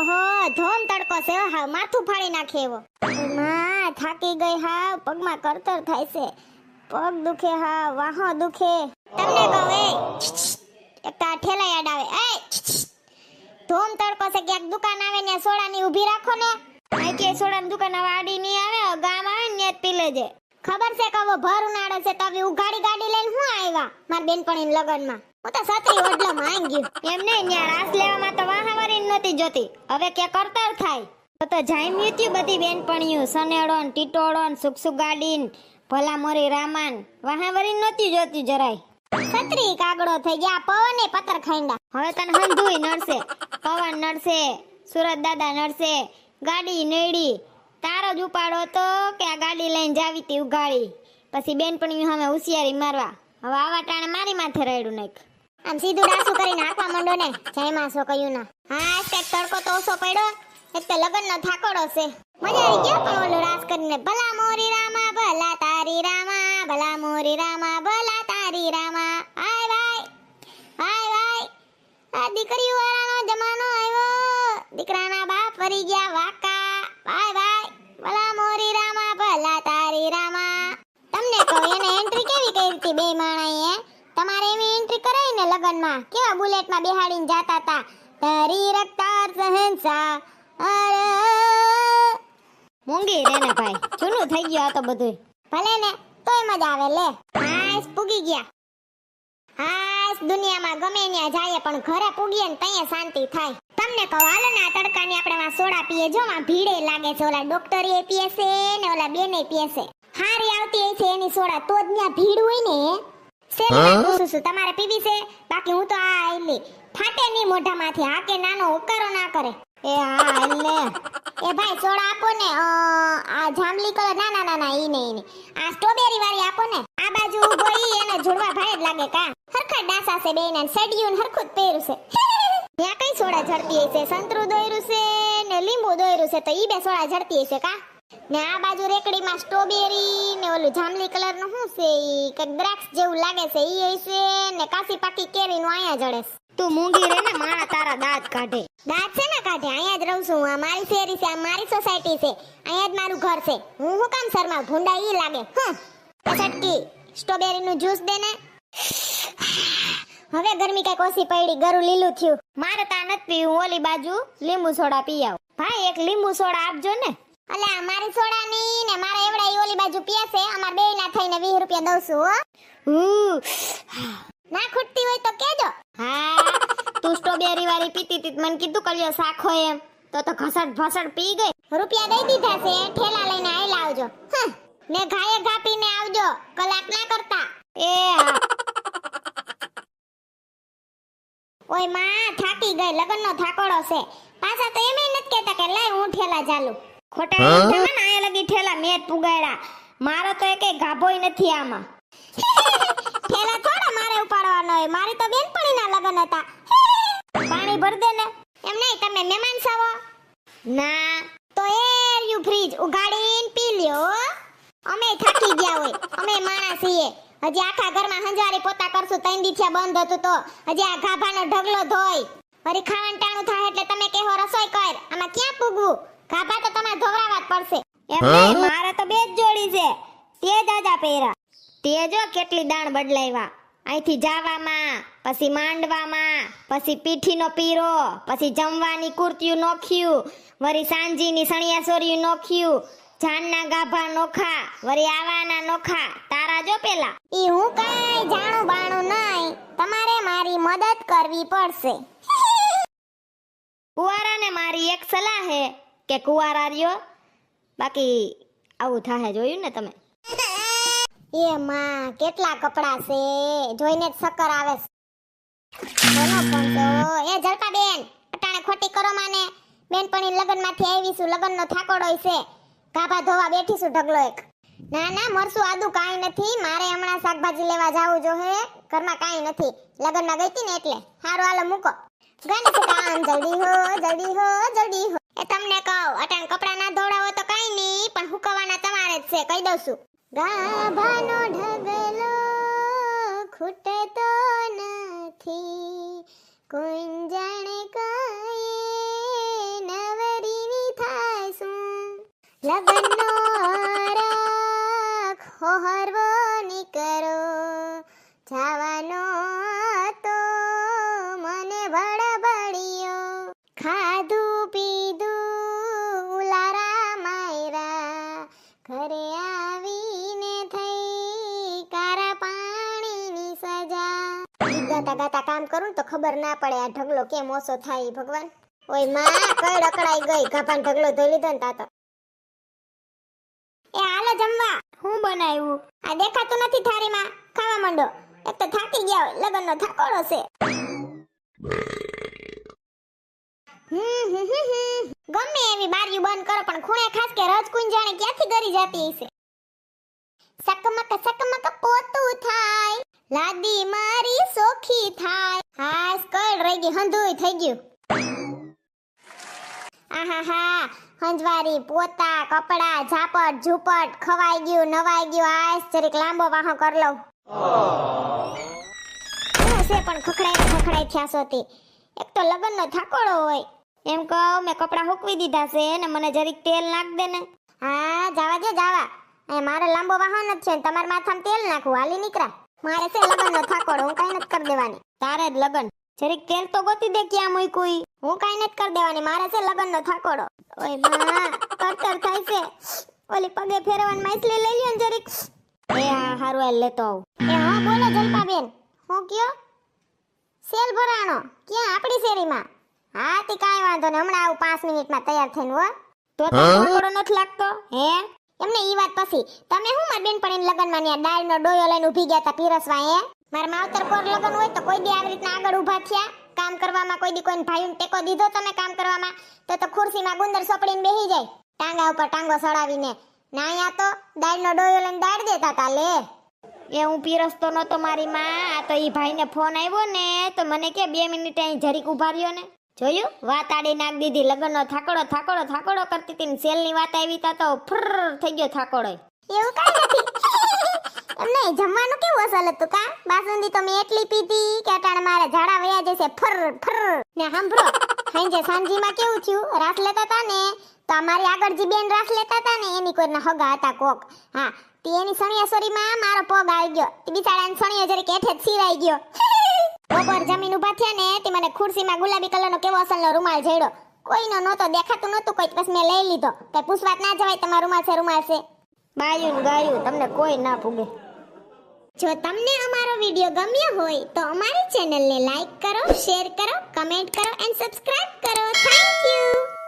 ઓહો, ધોમ તડકો છે હા માથું ફાડી નાખે એવો. માં, થાકી ગઈ હા પગમાં કરતર થાય છે. પગ દુખે હા વાહો દુખે. તમને કહું એ, એક ઠેલા યાદ આવે. એ, ધોમ તડકો છે, ક્યાંક દુકાન આવે ને સોડાની ઊભી રાખો ને. આ કે સોડાની દુકાન વાડી નહીં આવે ગામ આવે ને પી લેજે. ખબર છે કે હવે ભર ઉનાળો છે, તો હવે ઉઘાડી ગાડી લઈને હું આવ્યા? માર લગન લગનમાં. હું તો સત્રી ઓડલો માંગ્યું એમ નહીં ન્યા રાસ લેવામાં તો વાહાવરી નહોતી જોતી. હવે કે કરતર થાય. તો તો જામ્યું ત્યું બધી બેનપણીઓ, સનેડોન ને ટીટોળો ને સુખ સુખ ગાડી ભલા મોરી રામાન વાહાવરી નહોતી જોતી જરાય. છત્રી કાગડો થઈ ગયા, પવને પતર ખાઈંડા હવે તને હંધુય નડશે. પવન નડશે, સુરત દાદા નડશે, ગાડી નડી. તારો જ ઉપાડો તો કે આ ગાડી લઈને જાવી તી ઉગાડી પછી બેનપણીઓ સામે હોશિયારી મારવા. હવે આવા ટાણે મારી માથે રાયડું નાખ. આમ સીધું ડાસું કરી નાખવા માંડો ને જય માં સો કયું ના. હા, એક તડકો તો ઓછો પડ્યો, એક તો લગન નો થાકોડો છે. મજા આવી ગયો પણ ઓલો રાસ કરીને. ભલા મોરી રામા, ભલા તારી રામા, ભલા મોરી રામા, ભલા તારી રામા. હાય ભાઈ હાય ભાઈ. આ દીકરી વાળાનો જમાનો આવ્યો. દીકરાના બાપ ફરી ગયા વાકા. ભાઈ ભાઈ, ભલા મોરી રામા, ભલા તારી રામા. તમને કહું, એને એન્ટ્રી કેવી કરી હતી બે માણાએ ને કેવા બુલેટમાં બેહાડીને જાતા હતા તારી રફતાર સહનસા અરે. મૂંગી રે ને ભાઈ, જૂનું થઈ ગયું તો બધું ભલે ને, તોય મજા આવે, લે. હાસ પૂગી ગયા. હાસ દુનિયામાં ગમે ત્યાં જાય, પણ ઘરે પૂગીએ ને તઈએ શાંતિ થાય. તમને કહો, હાલો ને આ તડકાની આપણે માં સોડા પીએ. જો માં ભીડે લાગે છે, ઓલા ડોક્ટર એ પીએ છે ને ઓલા બેને પીએ છે. હારી આવતી છે એની સોડા, તો જ ત્યાં ભીડ હોય ને. શેરીમાં પૂછું છું? તમારે પીવી છે? બાકી હું તો આ આઈલી ફાટે નહીં મોઢામાંથી. હા કે નાનો ઉકારો ના કરે. એ હા એટલે એ ભાઈ સોડા આપો ને. આ જાંબલી કલર ના ના ના ના ઈ નહીં ઈ આ સ્ટ્રોબેરી વાળી આપો ને. આ બાજુ ઊભો ઈ એને જોડવા ભાઈ જ લાગે કા. હરખા ડાસા છે બેન સડિયું ને હરખું જ પહેરું છે. ત્યાં કઈ સોડા ઝડપી હશે? સંતરું દોયરું છે ને લીંબુ દોયરું છે? તો ઈ બે સોડા ઝડપી હશે કા? ને આ બાજુ રેકડીમાં સ્ટ્રોબેરી ને ઓલું જાંબલી કલરનું શું છે ઈ? કંઈક દ્રાક્ષ જેવું લાગે છે. ઈ હશે ને કાસી પાકી કેરી નું અહીંયા જડે તું મૂંગી રે ને માણા તારા દાંત કાઢે. દાંત છે ને કાઢે? અહીંયા જ રહું છું. આ મારી શેરી છે, આ મારી સોસાયટી છે. અહીંયા જ મારું ઘર છે. હું હું કામ શર્મા ભૂંડા ઈ લાગે. હા છટકી. સ્ટ્રોબેરી નું જ્યુસ દે ને. હવે ગરમી કંઈક ઓછી પડી, ગરું લીલું થયું. મારે તા નથી પીવું. ઓલી બાજુ લીંબુ સોડા પી આવ. ભાઈ, એક લીંબુ સોડા આપજો ને. અલે અમારી મારી સોડા ની મારા એવડા ઈ ઓલી બાજુ પીએ છે. અમાર બે ના થઈને 20 રૂપિયા દઉં છું હો. ના ખૂટતી હોય તો કેજો. હા તું સ્ટ્રોબેરી વાળી પીતી તી મને કીધું કલ્યો સાખો એમ. તો તો ઘસડ ભસડ પી ગઈ. રૂપિયા દઈ દીધા છે. ઠેલા લઈને આઈ આવજો. ને ઘાયે ઘા પીને આવજો. કલાક ના કરતા. એ હા. ઓયમાં થાકી ગઈ. લગનનો થાકોડો છે. પાછા તો એમ નથી કહેતા કે લાય હું ઠેલા ચાલુ. ખોટા હા? ને આયા લગી ઠેલા મેં પુગાડ્યા મારો તો એકે ગાભોય નથી આમાં. ઠેલા થોડા મારે ઉપાડવાનો હોય? મારી તો બેનપણીના લગન હતા. પાણી ભર દે ને. એમ નહીં તમે મહેમાન છો ના તો એ રહ્યું ફ્રીજ. ઉગાડીને પી લ્યો અમે થાકી ગયા હોય. અમે માણસ છીએ. હજી આખા ઘરમાં હંજવારી પોતા કરશું. દીથિયા બંધ હતું તો. હજી આ ગાભાનો ઢગલો ધોઈ. વળી ખાવાનું ટાણું થાય એટલે તમે કેવો રસોઈ કર. આમાં ક્યાં પૂગવું ગાભા તો તમારે ધોવરાવા જ પડશે. એમ હા? નહીં, મારે તો બે જ જોડી છે. તે દાદા પહેરા. તે જો કેટલી દાણ બદલાવ્યા. અહીંથી જાવામાં પછી માંડવામાં પછી પીઠીનો પીરો પછી જમવાની કુર્તિયું નોખ્યું વરી સાંજીની સણિયાસોરિયું નોખ્યું જાનના ગાભા નોખા વરી આવાના નોખા તારા જો પેલા. ઈ હું કાઈ જાણું બાણું નહીં તમારે મારી મદદ કરવી પડશે. કુવારાને મારી એક સલાહ હે કે કુવારા રહ્યો બાકી આવું થાહે, જોયું ને તમે? એ માં, કેટલા કપડા છે? જોઈને જ સકર આવે છે. એ જલપા બેન અટાણે ખોટી કરો માને. બેનપણી છું આવીશું લગનનો થાકોડો છે. ગાભા ધોવા બેઠીશું ઢગલો એક. ના ના, મરસું આદુ કાંઈ નથી. મારે હમણાં શાકભાજી લેવા જાવું જો હે. ઘરમાં કાંઈ નથી. લગનમાં ગઈ હતી ને એટલે. હારું, હાલો, મૂકો. કામ જલ્દી હો જલ્દી હો જલ્દી હો. એટલે કહી દઉં છું. ગાભાનો ઢગલો ખૂટતો નથી. કુંજણ કાયે નવરીની થાશું લગનનો રાખ, હોહરવો નીકળો. જાવ ગીત ગાતા કામ કરું તો ખબર ના પડે આ ઢગલો કેમ ઓછો થાય ભગવાન. ઓયમાં, કઈ અકળાઈ ગઈ? ગાભાન ઢગલો ધોઈ લીધો ને તાતો. એ હાલો જમવા. હું બનાવ્યું? આ દેખાતું નથી થારીમાં ખાવા માંડો. એક તો થાકી ગયા હોય, લગનનો થાકોડો છે. ગમે એવી બારીઓ બંધ કરો, પણ ખૂણે ખાસ કે રજકુંજ જાણે ક્યાંથી ગરી જાતી હશે? સકમક સકમક પોતું થાય. લાદી મારી સોખી થાય. હા સ્કર્ટ રહી ગઈ, હંધુય થઈ ગયું. આહાહા, હંજવારી, પોતા, કપડા, ઝાપટ, ઝૂપટ, ખવાઈ ગયું, નવાઈ ગયું, આસ, જરીક લાંબો વાહો કર લઉં. છે પણ ખખડાઈ ખખડાઈ થયા સોતી એક તો લગનનો થાકોડો હોય. એમ કહું, મેં કપડા હુકવી દીધા છે ને મને જરીક તેલ નાખ દે ને. હા, જાવા દે જાવા. મારે લાંબો વાહન જ છે તમારા માથામાં તેલ નાખું, હાલી નીકળા મારે છે લગનનો થાકોડ હું કઈ નથી કરી દેવાની. તારે જ લગન. જરીક તેલ તો ગોતી દે ક્યાં મૂક્યું કોઈ હું કઈ નથી કરી દેવાની મારે છે લગનનો થાકોડો. ઓયમાં કરતર થાય છે. ઓલી પગે ફેરવાન માછલી લઈ લ્યો ને જરીક. એ હા હારું આ લેતો આવ. એ હા બોલો જલપાબેન. હું કયો? સેલ ભરાણો. ક્યાં? આપણી શેરીમાં. હા તે કાઈ વાંધો ને હમણાં આવું પાંચ મિનિટમાં તૈયાર થઈને હો. તો તો નથી લાગતો હે? એમને ઈ વાત પછી. તમે હું મારી બેનપણીને લગનમાં ન્યા ડોયો લઈને ઊભી ગયા તા પીરસવા એ મારા માવતર પર લગન હોય તો કોઈ દી આવી રીતના આગળ ઊભા થયા. કામ કરવામાં કોઈ દી કોઈને ભાઈઓને ટેકો દીધો તમે કામ કરવામાં, તો તો ખુરશીમાં ગુંદર સોપડીને બેહી જાય. ટાંગા ઉપર ટાંગો સડાવીને ના, અહીંયા તો દાળનો ડોયો લઈને દાળ દેતા તા, લે. એ હું પીરસતો નતો મારી માં. આ તો એ ભાઈને ફોન આવ્યો ને, તો મને કે બે મિનિટ અહીં જરીક ઊભા રહ્યો ને. જોયું? વાત નાખ દીધી. લગ્નનો થાકડો થાકડો થાકડો કરતી હતી સેલની વાત આવી તા ફર થઈ ગયો થાકડો એવું કાઈ નથી. એમ જમવાનું કેવું અસલ હતું કા? બાસુંદી તો મેં એટલી પીધી કે અટાણ મારે ઝાડા વયા જશે. ફર ફર ને સાંભળો, સાંજે સાંજીમાં કેવું થયું? રાસ લેતા હતા ને, તો અમારી આગળ જે બેન રાસ લેતા તા ને, એની કોઈના હગા હતા કોક. હા, તે એની સણિયાસોરીમાં મારો પગ આવી ગયો. તે બિચારાને સણિયો જરીક સિરાઈ ગયો. બપોર જમીન ઊભા થયા ને તે મને ખુરશીમાં ગુલાબી કલરનો કેવો અસલનો રૂમાલ જડ્યો કોઈનો નહોતો, દેખાતું નહોતું કોઈ પછી મેં લઈ લીધો. કઈ પૂછવાત ના જવાય, તમારો રૂમાલ છે રૂમાલ છે. બાયું ગાયું તમને કોઈ ના પૂગે જો તમને અમારો વિડિયો ગમ્યો હોય, તો અમારી ચેનલને લાઈક કરો, શેર કરો, કમેન્ટ કરો એન્ડ સબસ્ક્રાઇબ કરો. થેન્ક